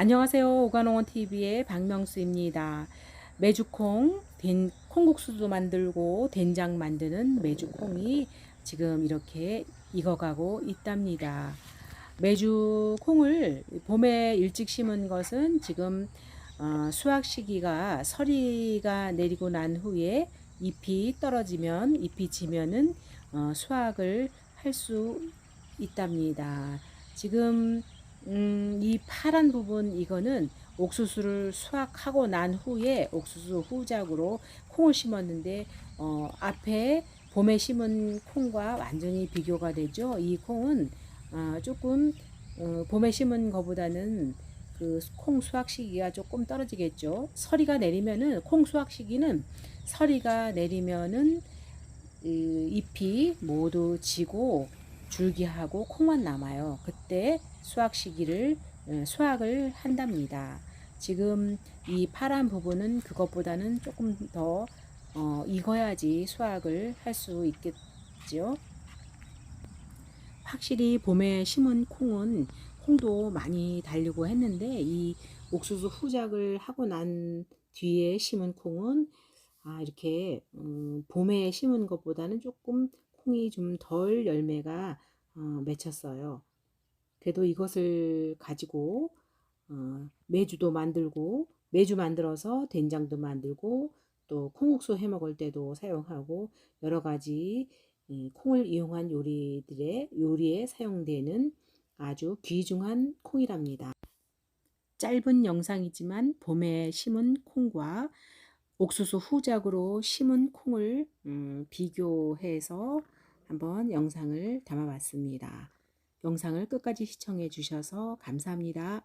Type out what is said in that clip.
안녕하세요. 오가농원 TV의 박명수입니다. 메주콩, 된, 콩국수도 만들고 된장 만드는 메주콩이 지금 이렇게 익어가고 있답니다. 메주 콩을 봄에 일찍 심은 것은 지금 어, 수확 시기가 서리가 내리고 난 후에 잎이 떨어지면 잎이 지면은 어, 수확을 할 수 있답니다. 지금 음, 이 파란 부분 이거는 옥수수를 수확하고 난 후에 옥수수 후작으로 콩을 심었는데 어, 앞에 봄에 심은 콩과 완전히 비교가 되죠. 이 콩은 아, 조금 어, 봄에 심은 것보다는 그 콩 수확 시기가 조금 떨어지겠죠. 서리가 내리면은 콩 수확 시기는 서리가 내리면은 이 잎이 모두 지고 줄기하고 콩만 남아요. 그때 수확 시기를 어, 수확을 한답니다. 지금 이 파란 부분은 그것보다는 조금 더 어, 익어야지 수확을 할 수 있겠죠. 확실히 봄에 심은 콩은 콩도 많이 달리고 했는데 이 옥수수 후작을 하고 난 뒤에 심은 콩은 아 이렇게 음, 봄에 심은 것보다는 조금 콩이 좀 덜 열매가 어, 맺혔어요. 그래도 이것을 가지고 어, 매주도 만들고 매주 만들어서 된장도 만들고 또 콩국수 해 먹을 때도 사용하고 여러 가지 이 콩을 이용한 요리들의 요리에 사용되는 아주 귀중한 콩이랍니다. 짧은 영상이지만 봄에 심은 콩과 옥수수 후작으로 심은 콩을 음, 비교해서 한번 영상을 담아봤습니다. 영상을 끝까지 시청해 주셔서 감사합니다.